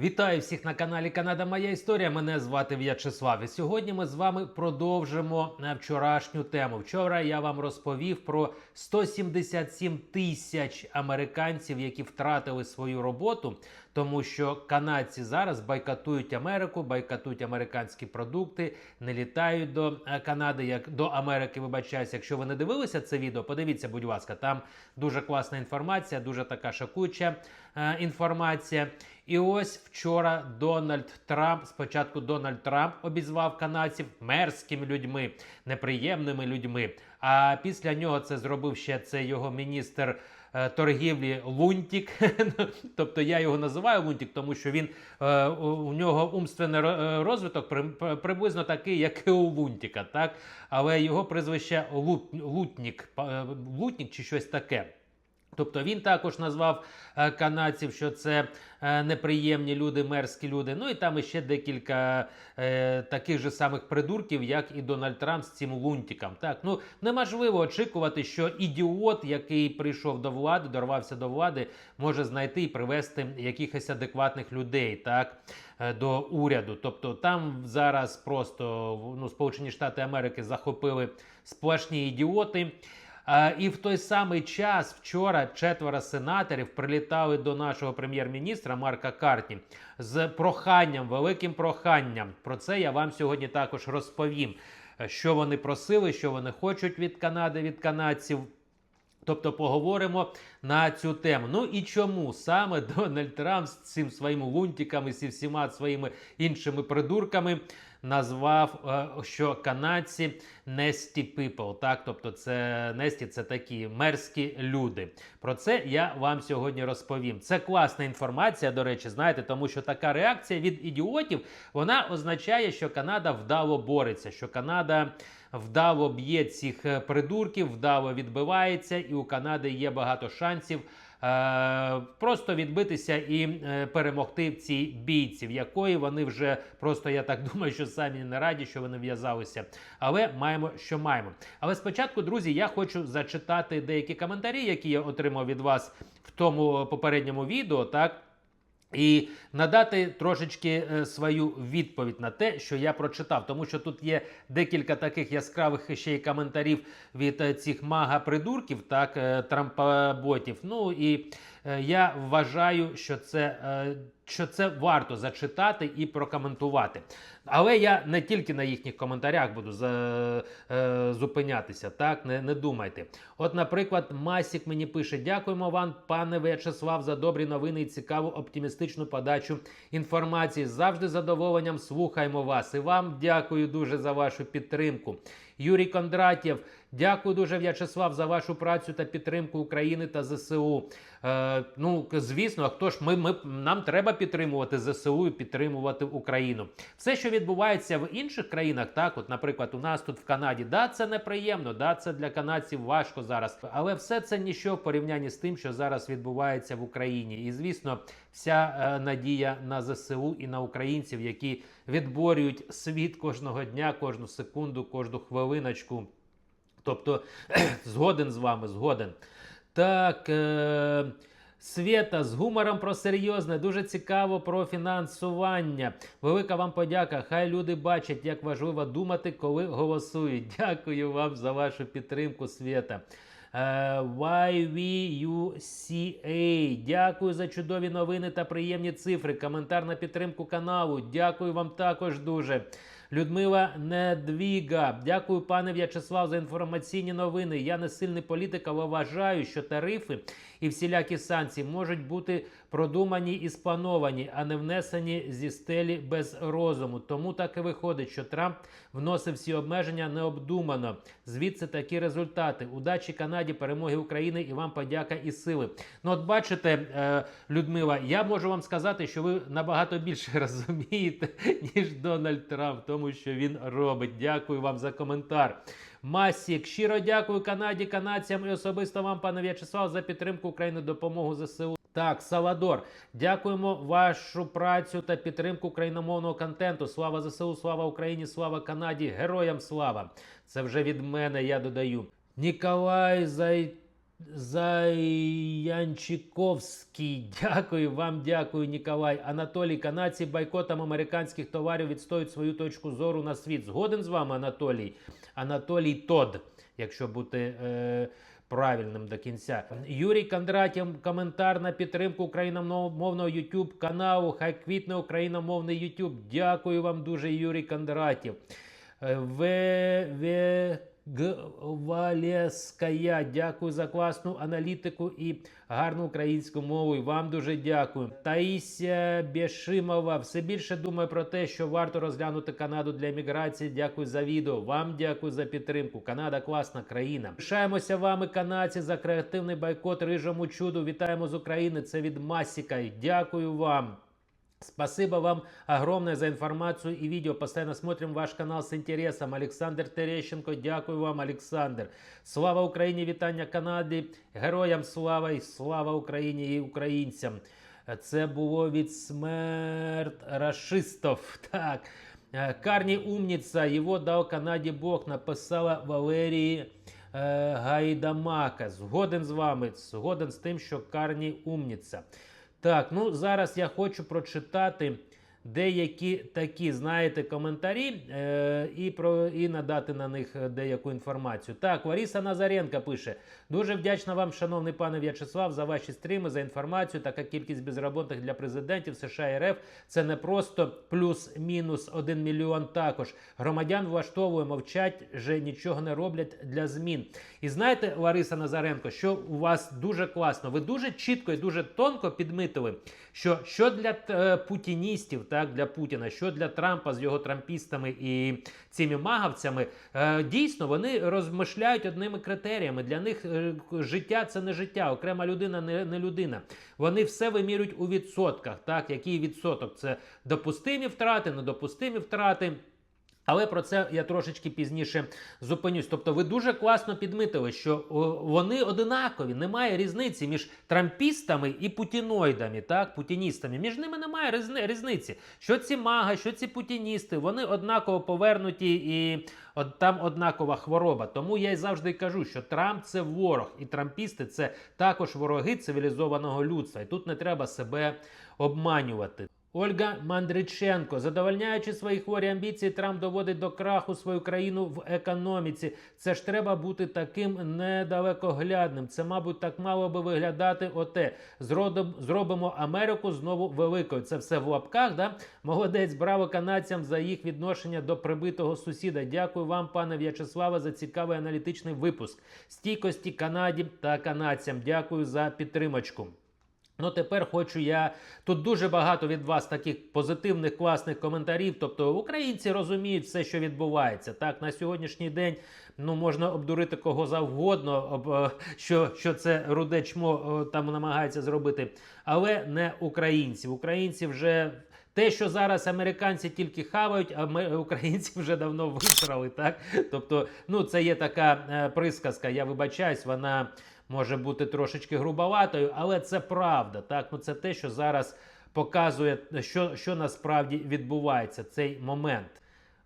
Вітаю всіх на каналі Канада Моя Історія. Мене звати В'ячеслав. І сьогодні ми з вами продовжимо вчорашню тему. Вчора я вам розповів про 177 тисяч американців, які втратили свою роботу, тому що канадці зараз байкатують Америку, байкатують американські продукти, не літають до е, Канади, як до Америки. Вибачаюся. Якщо ви не дивилися це відео, подивіться, будь ласка, там дуже класна інформація, дуже така шокуюча е, інформація. І ось вчора Дональд Трамп, спочатку Дональд Трамп обізвав канадців мерзкими людьми, неприємними людьми. А після нього це зробив ще це його міністр. е, Торгівлі Лунтік, тобто я його називаю Лунтік, тому що він е, у нього умственний е, розвиток при- при- приблизно такий, як і у Лунтіка, так але його прізвище Лут, Лутнік, е, Лутнік чи щось таке. Тобто він також назвав е, канадців, що це е, неприємні люди, мерзкі люди. Ну і там іще декілька е, таких же самих придурків, як і Дональд Трамп з цим лунтиком. Так, ну неможливо очікувати, що ідіот, який прийшов до влади, дорвався до влади, може знайти і привести якихось адекватних людей, так. е, До уряду, тобто там зараз просто ну, Сполучені Штати Америки захопили сплошні ідіоти. І в той самий час вчора четверо сенаторів прилітали до нашого прем'єр-міністра Марка Картні з проханням, великим проханням. Про це я вам сьогодні також розповім. Що вони просили, що вони хочуть від Канади, від канадців. Тобто поговоримо на цю тему. Ну і чому саме Дональд Трамп з цим своїм лунтиком і зі всіма своїми іншими придурками назвав, е, що канадці nesty people, так, тобто це nesty – це такі мерзкі люди. Про це я вам сьогодні розповім. Це класна інформація, до речі, знаєте, тому що така реакція від ідіотів вона означає, що Канада вдало бореться, що Канада вдало б'є цих е, придурків, вдало відбивається, і у Канади є багато шансів. Е, Просто відбитися і е, перемогти в цій бійці, в якої вони вже просто я так думаю, що самі не раді, що вони в'язалися. Але маємо, що маємо. Але спочатку, друзі, я хочу зачитати деякі коментарі, які я отримав від вас в тому попередньому відео. Так. І надати трошечки е, свою відповідь на те, що я прочитав, тому що тут є декілька таких яскравих ще й коментарів від е, цих мага-придурків, так, е, трампаботів. Ну і я вважаю, що це, е, що це варто зачитати і прокоментувати. Але я не тільки на їхніх коментарях буду за, е, зупинятися, так не, не думайте. От, наприклад, Масік мені пише: Дякуємо вам, пане В'ячеслав, за добрі новини і цікаву оптимістичну подачу інформації. Завжди задоволенням слухаємо вас. І вам дякую дуже за вашу підтримку. Юрій Кондратєв, дякую дуже, В'ячеслав, за вашу працю та підтримку України та ЗСУ. Е, ну, звісно, хто ж ми, ми нам треба підтримувати ЗСУ і підтримувати Україну. Все, що відбувається в інших країнах, так, от, наприклад, у нас тут в Канаді, да, це неприємно, да, це для канадців важко зараз. Але все це ніщо в порівнянні з тим, що зараз відбувається в Україні. І звісно, вся е, надія на ЗСУ і на українців, які відборюють світ кожного дня, кожну секунду, кожну хвилиночку. Тобто, згоден з вами, згоден. Так. Е- Свєта з гумором про серйозне, дуже цікаво про фінансування. Велика вам подяка. Хай люди бачать, як важливо думати, коли голосують. Дякую вам за вашу підтримку, Свєта. Е, YVUCA. Дякую за чудові новини та приємні цифри. Коментар на підтримку каналу. Дякую вам також дуже. Людмила Недвіга. Дякую, пане В'ячеслав, за інформаційні новини. Я не сильний політик, але вважаю, що тарифи і всілякі санкції можуть бути продумані і сплановані, а не внесені зі стелі без розуму. Тому так і виходить, що Трамп вносив всі обмеження необдумано. Звідси такі результати. Удачі Канаді, перемоги України і вам подяка і сили. Ну, от бачите, е, Людмила, я можу вам сказати, що ви набагато більше розумієте, ніж Дональд Трамп, тому що він робить. Дякую вам за коментар. Масік, щиро дякую Канаді, канадцям і особисто вам, пане В'ячеслав, за підтримку України, допомогу ЗСУ. Так, Саладор, дякуємо вашу працю та підтримку україномовного контенту. Слава ЗСУ, слава Україні, слава Канаді, героям слава. Це вже від мене я додаю. Ніколай Зай. Заянчиковський. Дякую вам, дякую, Ніколай. Анатолій Канадці бойкотом американських товарів відстоюють свою точку зору на світ. Згоден з вами, Анатолій. Анатолій Тод, якщо бути. Е- Правильним до кінця. Юрій Кондратєв, коментар на підтримку україномовного YouTube каналу. Хай квітне україномовний YouTube. Дякую вам дуже, Юрій Кондратєв. Е, В. В. Г. Валєская. Дякую за класну аналітику і гарну українську мову. І вам дуже дякую. Таїся Бєшимова. Все більше думаю про те, що варто розглянути Канаду для еміграції. Дякую за відео. Вам дякую за підтримку. Канада класна країна. Пишаємося вами, канадці, за креативний бойкот рижому чуду. Вітаємо з України. Це від Масіка. Дякую вам. Спасибо вам огромное за информацию и видео. Постоянно смотрим ваш канал с интересом. Александр Терещенко, дякую вам, Александр. Слава Україні, вітання Канаді. Героям слава і слава Україні і українцям. Це було від смерть рашистов. Так. Е, Карні умніця, його дав Канаді Бог, написала Валерії е, Гайдамака. Згоден з вами, згоден з тим, що Карні умніця. Так, ну зараз я хочу прочитати деякі такі, знаєте, коментарі е, і про і надати на них е, деяку інформацію. Так, Лариса Назаренка пише: дуже вдячна вам, шановний пане В'ячеслав, за ваші стріми, за інформацію. Така кількість безробітних для президентів США і РФ це не просто плюс-мінус 1 мільйон. Також громадян влаштовує, мовчать, вже нічого не роблять для змін. І знаєте, Лариса Назаренко, що у вас дуже класно, ви дуже чітко і дуже тонко підмитили, що що для е, путіністів, так для Путіна, що для Трампа з його трампістами і цими магавцями, е, дійсно вони розмишляють одними критеріями. Для них е, життя це не життя, окрема людина не, не людина. Вони все вимірюють у відсотках. Так, який відсоток це допустимі втрати, недопустимі втрати. Але про це я трошечки пізніше зупинюсь. Тобто, ви дуже класно підмітили, що вони одинакові, немає різниці між трампістами і путіноїдами, так, путіністами. Між ними немає різни- різниці. Що ці мага, що ці путіністи, вони однаково повернуті і от там однакова хвороба. Тому я й завжди кажу, що Трамп це ворог, і трампісти це також вороги цивілізованого людства. І тут не треба себе обманювати. Ольга Мандриченко, задовольняючи свої хворі амбіції, Трамп доводить до краху свою країну в економіці. Це ж треба бути таким недалекоглядним. Це, мабуть, так мало би виглядати. Оте Зродом- зробимо Америку знову великою. Це все в лапках. Да? Молодець, браво канадцям за їх відношення до прибитого сусіда. Дякую вам, пане В'ячеславе, за цікавий аналітичний випуск. Стійкості Канаді та канадцям. Дякую за підтримочку. Ну, тепер хочу я. Тут дуже багато від вас таких позитивних, класних коментарів. Тобто українці розуміють все, що відбувається. Так, на сьогоднішній день ну, можна обдурити кого завгодно, об, е, що, що це руде чмо е, там намагається зробити, але не українці. Українці вже. Те, що зараз американці тільки хавають, а ми українці вже давно висрали, так? Тобто, ну це є така е, присказка, я вибачаюсь, вона може бути трошечки грубоватою, але це правда. Так, ну це те, що зараз показує, що, що насправді відбувається цей момент.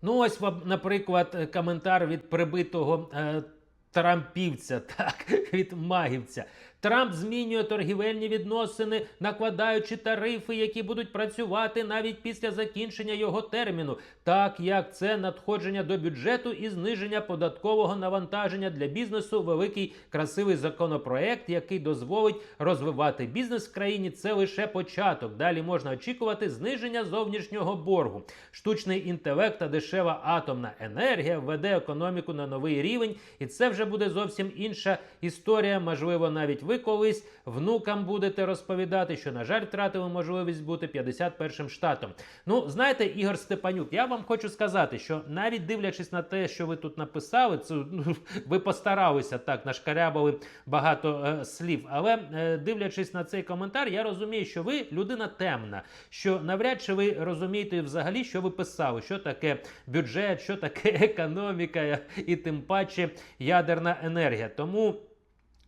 Ну, ось, вам, наприклад, коментар від прибитого е, трампівця, так, від магівця. Трамп змінює торгівельні відносини, накладаючи тарифи, які будуть працювати навіть після закінчення його терміну, так як це надходження до бюджету і зниження податкового навантаження для бізнесу. Великий красивий законопроект, який дозволить розвивати бізнес в країні. Це лише початок. Далі можна очікувати зниження зовнішнього боргу. Штучний інтелект та дешева атомна енергія введе економіку на новий рівень, і це вже буде зовсім інша історія. Можливо, навіть ви колись внукам будете розповідати, що, на жаль, втратили можливість бути 51-м штатом. Ну, знаєте, Ігор Степанюк, я вам хочу сказати, що навіть дивлячись на те, що ви тут написали, це ну, ви постаралися так, нашкарябали багато е, слів. Але е, дивлячись на цей коментар, я розумію, що ви людина темна, що навряд чи ви розумієте взагалі, що ви писали, що таке бюджет, що таке економіка і тим паче ядерна енергія. Тому.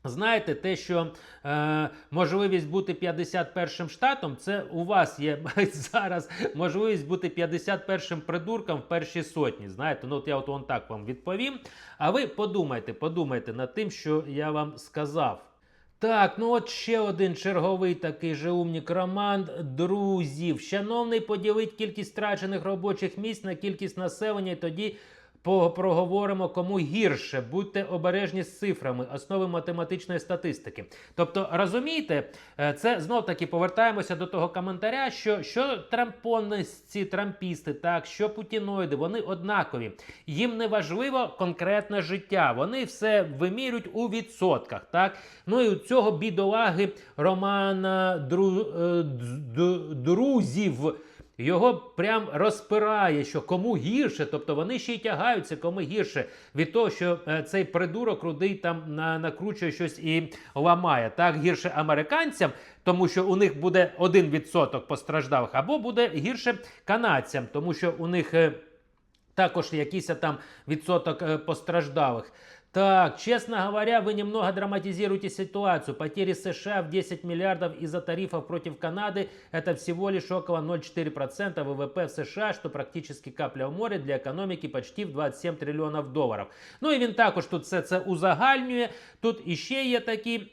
Знаєте, те, що е, можливість бути 51-м штатом, це у вас є зараз можливість бути 51-м придурком в першій сотні. Знаєте, ну от я от вон так вам відповім. А ви подумайте, подумайте над тим, що я вам сказав. Так, ну от ще один черговий такий же умнік Роман друзів. Шановний, поділить кількість втрачених робочих місць на кількість населення, і тоді проговоримо кому гірше. Будьте обережні з цифрами, основи математичної статистики. Тобто, розумієте, е, це знов таки повертаємося до того коментаря, що, що трампонисті, трампісти, так, що путіноїди, вони однакові. Їм не важливо конкретне життя. Вони все вимірюють у відсотках. Так? Ну і у цього бідолаги Романа Дру, е, Друзів. Його прям розпирає, що кому гірше, тобто вони ще й тягаються, кому гірше від того, що е, цей придурок рудий там на, накручує щось і ламає. Так гірше американцям, тому що у них буде 1% постраждалих, або буде гірше канадцям, тому що у них. е, також якийсь там відсоток е, постраждалих. Так, честно говоря, вы немного драматизируете ситуацию. Потери США в 10 миллиардов из-за тарифов против Канады – это всего лишь около 0,4% ВВП в США, что практически капля в море для економіки почти в 27 трильйонів доларів. Ну і він також тут все це узагальнює. Тут іще є такі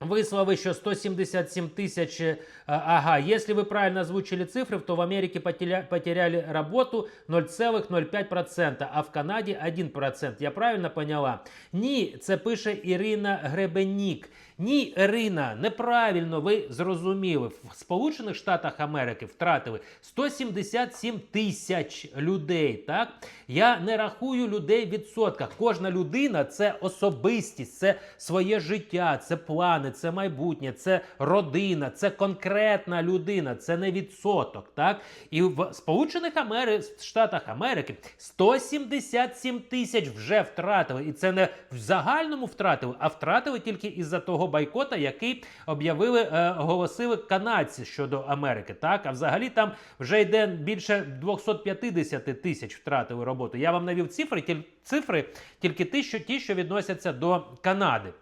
Вислови, що 177 тисяч. е, Ага, если вы правильно озвучили цифры, то в Америке потеря- потеряли работу 0,05%, а в Канаді 1%. Я правильно поняла? Ні, це пише Ірина Гребенік. Ні, Ірина, неправильно ви зрозуміли. В Сполучених Штатах Америки втратили 177 тисяч людей. Так я не рахую людей в відсотках. Кожна людина це особистість, це своє життя, це плани, це майбутнє, це родина, це конкретна людина, це не відсоток. Так і в Сполучених Амери... Штатах Америки 177 тисяч вже втратили. І це не в загальному втратили, а втратили тільки із-за того бойкота, який об'явили, е, оголосили канадці щодо Америки. Так, а взагалі там вже йде більше 250 тисяч втратили роботу. Я вам навів цифри, тіль- цифри тільки ті, що ті, що відносяться до Канади.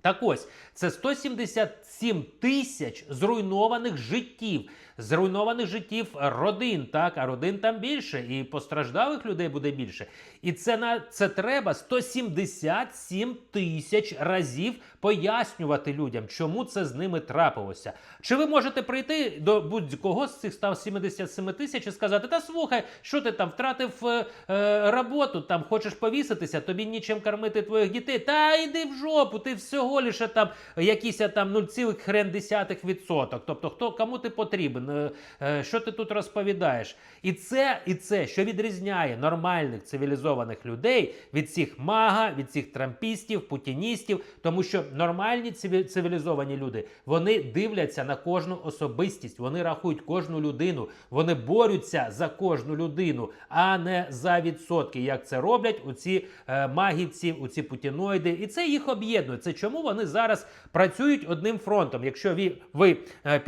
Так ось, це 177 тисяч зруйнованих життів, зруйнованих життів родин, так, а родин там більше, і постраждалих людей буде більше. І це на це треба 177 тисяч разів пояснювати людям, чому це з ними трапилося. Чи ви можете прийти до будь-кого з цих 177 тисяч і сказати: Та слухай, що ти там втратив е, е, роботу, там хочеш повіситися, тобі нічим кормити твоїх дітей. Та йди в жопу, ти всього лише там якийсь там 0,1%. Тобто, хто кому ти потрібен? Е, е, Що ти тут розповідаєш? І це, і це, що відрізняє нормальних цивілізованих людей від цих мага, від цих трампістів, путіністів, тому що нормальні цивілізовані люди вони дивляться на кожну особистість, вони рахують кожну людину, вони борються за кожну людину, а не за відсотки, як це роблять оці е, магівці, оці путіноїди. І це їх об'єднує. Це чому вони зараз працюють одним фронтом. Якщо ви, ви е,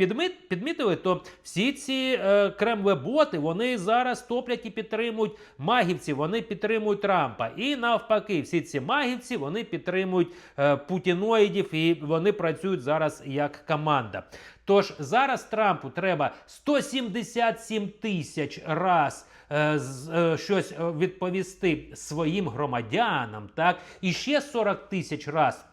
підмітили, то всі ці е, кремлеботи вони зараз топлять і підтримують магівців, вони підтримують Трампа. І навпаки, всі ці магівці вони підтримують е, путіноїдів і вони працюють зараз як команда. Тож зараз Трампу треба 177 тисяч раз е, е, щось е, відповісти своїм громадянам, так і ще 40 тисяч раз.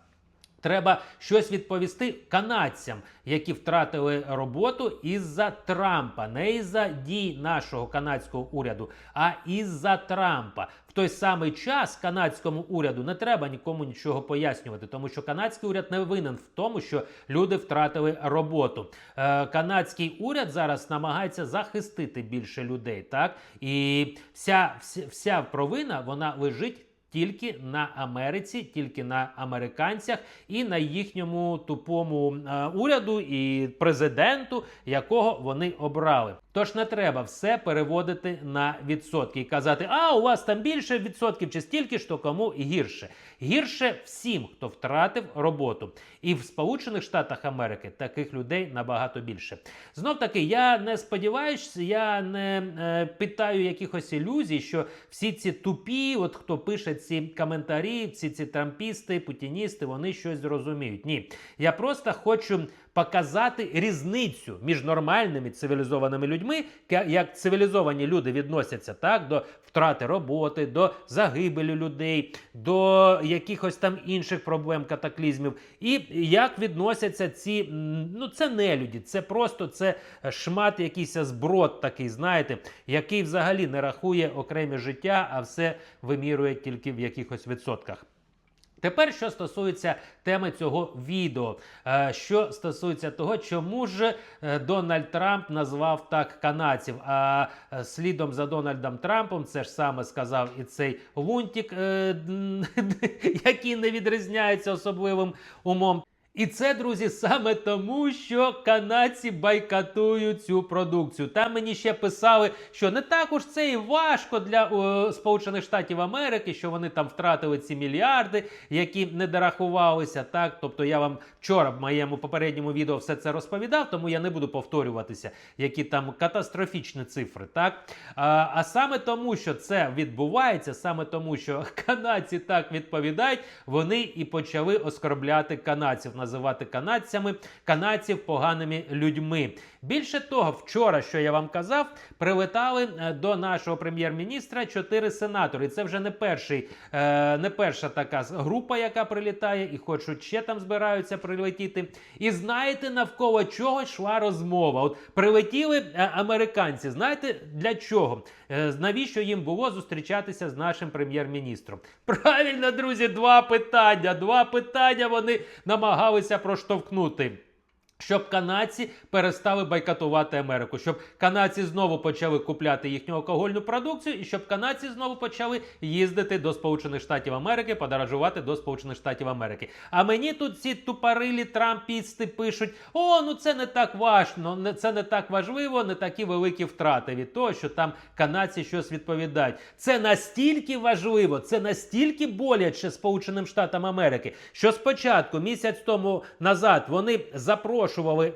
Треба щось відповісти канадцям, які втратили роботу із-за Трампа, не із-за дій нашого канадського уряду, а із-за Трампа. В той самий час канадському уряду не треба нікому нічого пояснювати, тому що канадський уряд не винен в тому, що люди втратили роботу. Е, канадський уряд зараз намагається захистити більше людей, так і вся, вся, вся провина вона лежить тільки на Америці, тільки на американцях і на їхньому тупому е, уряду і президенту, якого вони обрали. Тож не треба все переводити на відсотки і казати, а у вас там більше відсотків чи стільки ж, то кому гірше. Гірше всім, хто втратив роботу. І в Сполучених Штатах Америки таких людей набагато більше. Знов таки, я не сподіваюся, я не е, питаю якихось ілюзій, що всі ці тупі, от хто пише ці коментарі, всі ці трампісти, путіністи, вони щось зрозуміють. Ні, я просто хочу показати різницю між нормальними цивілізованими людьми, як цивілізовані люди відносяться так до втрати роботи, до загибелі людей, до якихось там інших проблем, катаклізмів, і як відносяться ці ну це нелюді, це просто це шмат, якийсь зброд такий, знаєте, який взагалі не рахує окремі життя, а все вимірює тільки в якихось відсотках. Тепер, що стосується теми цього відео, Е, що стосується того, чому ж е, Дональд Трамп назвав так канадців. А е, слідом за Дональдом Трампом це ж саме сказав і цей Лунтік, який не відрізняється особливим умом. І це, друзі, саме тому, що канадці байкатують цю продукцію. Там мені ще писали, що не так уж це і важко для е, Сполучених Штатів Америки, що вони там втратили ці мільярди, які не дорахувалися. Так, тобто я вам вчора в моєму попередньому відео все це розповідав, тому я не буду повторюватися, які там катастрофічні цифри. Так а, а саме тому, що це відбувається, саме тому, що канадці так відповідають, вони і почали оскорбляти канадців, називати канадцями, канадців поганими людьми. Більше того, вчора, що я вам казав, прилетали е, до нашого прем'єр-міністра чотири сенатори. Це вже не перший, е, не перша така група, яка прилітає, і хочуть ще там збираються прилетіти. І знаєте, навколо чого йшла розмова? От прилетіли е, американці. Знаєте для чого? Навіщо їм було зустрічатися з нашим прем'єр-міністром? Правильно, друзі, два питання. Два питання вони намагалися проштовхнути. Щоб канадці перестали байкатувати Америку, щоб канадці знову почали купляти їхню алкогольну продукцію, і щоб канадці знову почали їздити до Сполучених Штатів Америки, подорожувати до Сполучених Штатів Америки. А мені тут ці тупорилі трампісти пишуть: о, ну це не так важно, не- це не так важливо, не такі великі втрати від того, що там канадці щось відповідають. Це настільки важливо, це настільки боляче Сполученим Штатам Америки, що спочатку місяць тому назад вони запрошували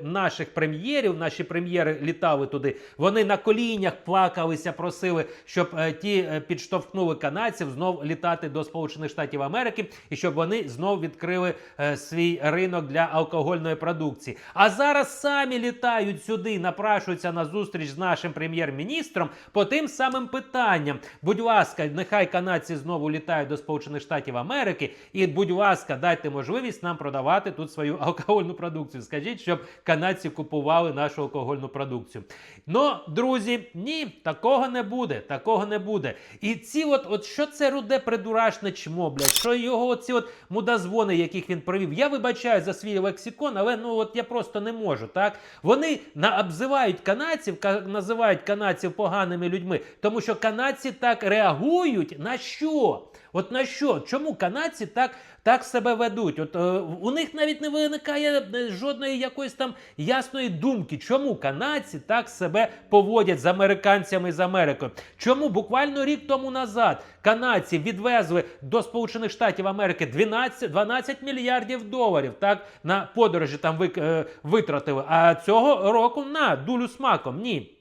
наших прем'єрів, наші прем'єри літали туди. Вони на коліннях плакалися, просили, щоб е, ті е, підштовхнули канадців знов літати до Сполучених Штатів Америки і щоб вони знов відкрили е, свій ринок для алкогольної продукції. А зараз самі літають сюди, напрашуються на зустріч з нашим прем'єр-міністром по тим самим питанням. Будь ласка, нехай канадці знову літають до Сполучених Штатів Америки, і будь ласка, дайте можливість нам продавати тут свою алкогольну продукцію. Скажіть, щоб канадці купували нашу алкогольну продукцію. Ну, друзі, ні, такого не буде. Такого не буде. І ці, от, от що це руде придурашне чмо, блядь, що його оці от мудозвони, яких він провів. Я вибачаю за свій лексикон, але ну от я просто не можу. Так вони обзивають канадців, ка- називають канадців поганими людьми, тому що канадці так реагують на що? От на що? Чому канадці так, так себе ведуть? От е, у них навіть не виникає е, жодної якоїсь там ясної думки, чому канадці так себе поводять з американцями з Америкою. Чому буквально рік тому назад канадці відвезли до Сполучених Штатів Америки 12, 12 мільярдів доларів так на подорожі там е, витратили. А цього року на дулю смаком ні.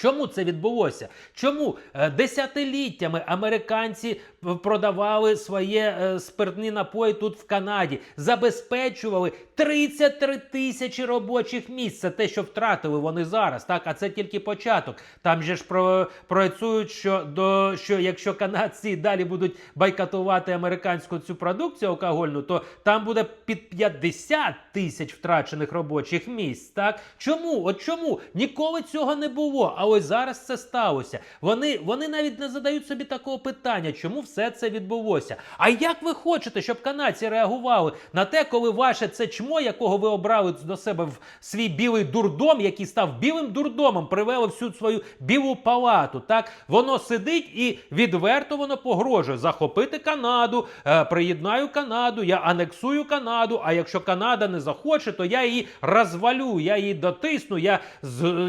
Чому це відбулося? Чому е, десятиліттями американці продавали своє е, спиртні напої тут в Канаді, забезпечували 33 тисячі робочих місць. Це те, що втратили вони зараз. Так, а це тільки початок. Там же ж про, працюють, що до що якщо канадці далі будуть байкатувати американську цю продукцію алкогольну, то там буде під 50 тисяч втрачених робочих місць. Так чому? От чому ніколи цього не було? Ось зараз це сталося. Вони, вони навіть не задають собі такого питання, чому все це відбулося. А як ви хочете, щоб канадці реагували на те, коли ваше це чмо, якого ви обрали до себе в свій білий дурдом, який став білим дурдомом, привели всю свою білу палату. Так воно сидить і відверто воно погрожує захопити Канаду, е, приєднаю Канаду, я анексую Канаду. А якщо Канада не захоче, то я її розвалю, я її дотисну, я,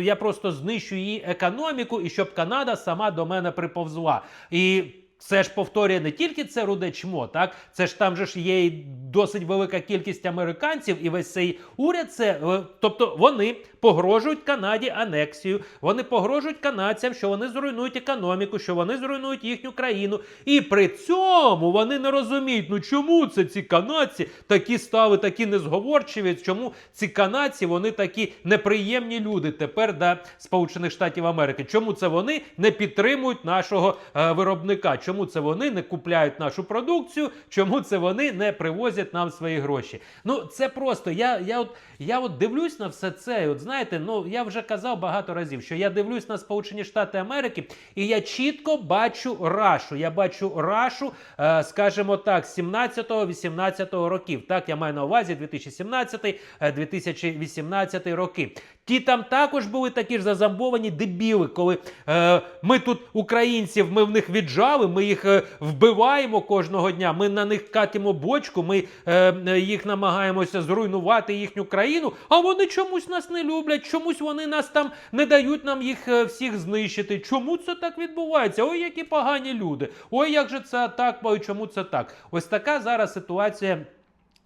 я просто знищу її економіку, і щоб Канада сама до мене приповзла. І Це ж повторює не тільки це руде чмо, так це ж там же ж є і досить велика кількість американців, і весь цей уряд це е, тобто вони погрожують Канаді анексію, вони погрожують канадцям, що вони зруйнують економіку, що вони зруйнують їхню країну. І при цьому вони не розуміють, ну чому це ці канадці такі стали, такі незговорчиві, чому ці канадці вони такі неприємні люди тепер до Сполучених Штатів Америки. Чому це вони не підтримують нашого е, виробника? Чому це вони не купляють нашу продукцію? Чому це вони не привозять нам свої гроші? Ну це просто я, я от я от дивлюсь на все це. і От знаєте, ну я вже казав багато разів, що я дивлюсь на Сполучені Штати Америки, і я чітко бачу рашу. Я бачу рашу, е, скажімо так, 17-18 років. Так, я маю на увазі 2017-2018 роки. Ті там також були такі ж зазамбовані дебіли, коли е, ми тут українців, ми в них віджали, ми їх е, вбиваємо кожного дня. Ми на них катимо бочку, ми е, е, їх намагаємося зруйнувати їхню країну. А вони чомусь нас не люблять, чомусь вони нас там не дають нам їх е, всіх знищити. Чому це так відбувається? Ой, які погані люди. Ой, як же це так? Ой, чому це так? Ось така зараз ситуація.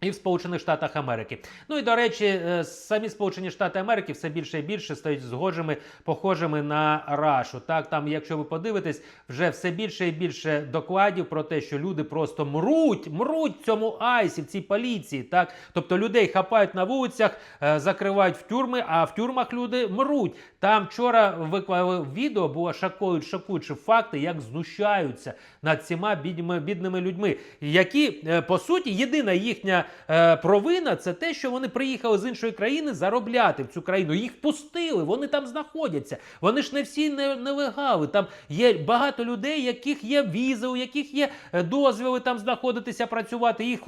І в Сполучених Штатах Америки. Ну і до речі, е, самі Сполучені Штати Америки все більше і більше стають схожими, похожими на рашу. Так, там, якщо ви подивитесь, вже все більше і більше докладів про те, що люди просто мруть, мруть цьому айсі, в цій поліції. Так, тобто людей хапають на вулицях, е, закривають в тюрми, а в тюрмах люди мруть. Там вчора виклали відео, було шокують, шокуючі факти, як знущаються над цими бідними, бідними людьми, які е, по суті єдина їхня е, провина це те, що вони приїхали з іншої країни заробляти в цю країну. Їх пустили, вони там знаходяться. Вони ж не всі не- нелегали. Там є багато людей, яких є візи, у яких є е, дозвіли там знаходитися, працювати. Їх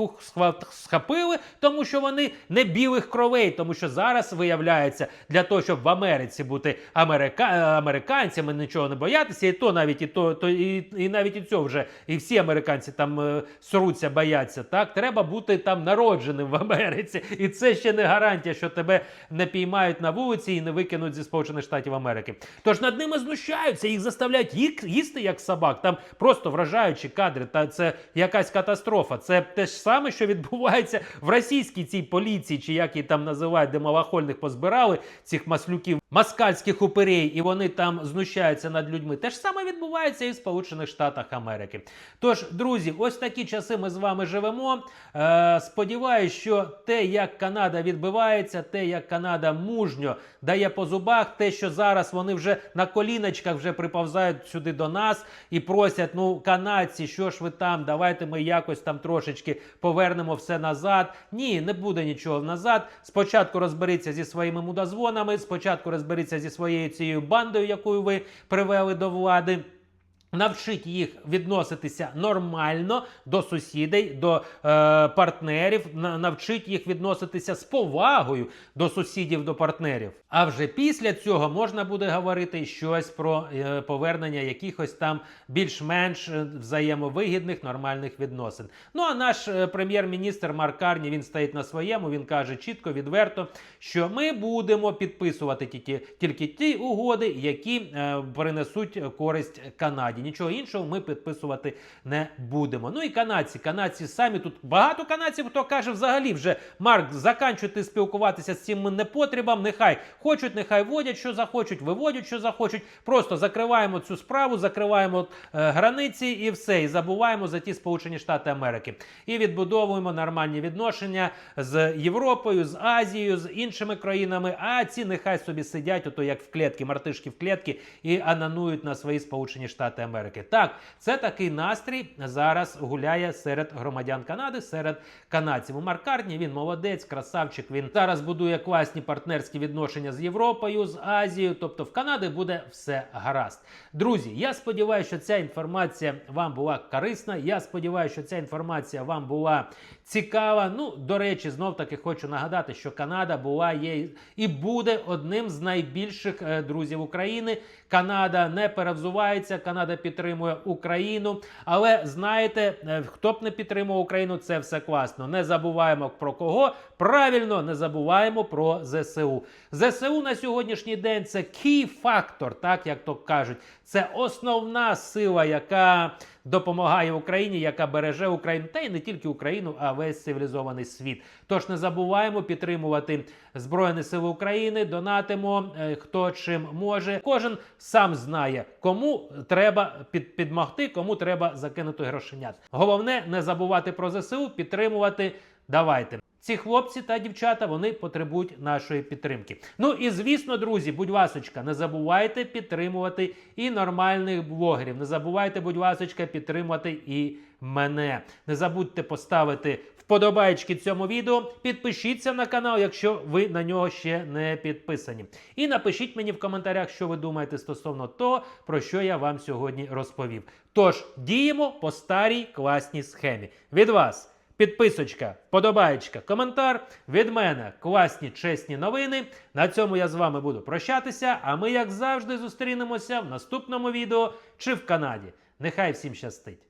схопили, тому що вони не білих кровей, тому що зараз виявляється для того, щоб в Америці бути америка... е, американцями, нічого не боятися, і то навіть і то, то і, і навіть і цього вже і всі американці там е, сруться, бояться. Так треба бути там народженим в Америці, і це ще не гарантія, що тебе не піймають на вулиці і не викинуть зі Сполучених Штатів Америки. Тож над ними знущаються, їх заставляють їк- їсти як собак. Там просто вражаючі кадри. Та це якась катастрофа. Це те ж саме, що відбувається в російській цій поліції, чи як її там називають, де малахольних позбирали цих маслюків, москальських упирей, і вони там знущаються над людьми. Те ж саме відбувається і в Сполучених Штатах Америки. Тож, друзі, ось такі часи ми з вами живемо. Е, сподіваюсь, що те, як Канада відбивається, те, як Канада мужньо дає по зубах, те, що зараз вони вже на коліночках вже приповзають сюди до нас і просять: ну, канадці, що ж ви там? Давайте ми якось там трошечки повернемо все назад. Ні, не буде нічого назад. Спочатку розберіться зі своїми мудозвонами, спочатку розберіться зі своєю цією бандою, яку ви привели до влади. Навчить їх відноситися нормально до сусідей, до е, партнерів, на- навчить їх відноситися з повагою до сусідів, до партнерів. А вже після цього можна буде говорити щось про е, повернення якихось там більш-менш е, взаємовигідних нормальних відносин. Ну а наш е, прем'єр-міністр Марк Карні він стоїть на своєму. Він каже чітко, відверто, що ми будемо підписувати тільки, тільки ті угоди, які е, принесуть користь Канаді. Нічого іншого ми підписувати не будемо. Ну і канадці. Канадці самі тут багато канадців, хто каже взагалі вже Марк, заканчуйте спілкуватися з цим непотребом. Нехай хочуть, нехай водять, що захочуть, виводять, що захочуть. Просто закриваємо цю справу, закриваємо е, границі і все. І забуваємо за ті Сполучені Штати Америки. І відбудовуємо нормальні відношення з Європою, з Азією, з іншими країнами. А ці нехай собі сидять, ото як в клітки, мартишки в клітки, і ананують на свої Сполучені Штати. Так, це такий настрій зараз гуляє серед громадян Канади, серед канадців. У Маркарні він молодець, красавчик. Він зараз будує класні партнерські відношення з Європою, з Азією. Тобто в Канаді буде все гаразд. Друзі, я сподіваюся, що ця інформація вам була корисна. Я сподіваюся, що ця інформація вам була цікава. Ну, до речі, знов таки хочу нагадати, що Канада була є і буде одним з найбільших е, друзів України. Канада не перевзувається, Канада підтримує Україну. Але знаєте, е, хто б не підтримував Україну, це все класно. Не забуваємо про кого. Правильно, не забуваємо про ЗСУ. ЗСУ на сьогоднішній день це key фактор, так як то кажуть. Це основна сила, яка допомагає Україні, яка береже Україну, та й не тільки Україну, а весь цивілізований світ. Тож не забуваємо підтримувати Збройні Сили України, донатимо е, хто чим може. Кожен сам знає, кому треба під, підмогти, кому треба закинути грошенят. Головне не забувати про ЗСУ, підтримувати. Давайте. Ці хлопці та дівчата вони потребують нашої підтримки. Ну і звісно, друзі, будь ласочка, не забувайте підтримувати і нормальних блогерів. Не забувайте, будь ласочка, підтримувати і мене. Не забудьте поставити вподобайки цьому відео. Підпишіться на канал, якщо ви на нього ще не підписані. І напишіть мені в коментарях, що ви думаєте стосовно того, про що я вам сьогодні розповів. Тож діємо по старій класній схемі. Від вас. Підписочка, подобаєчка, коментар. Від мене класні чесні новини. На цьому я з вами буду прощатися. А ми, як завжди, зустрінемося в наступному відео чи в Канаді. Нехай всім щастить!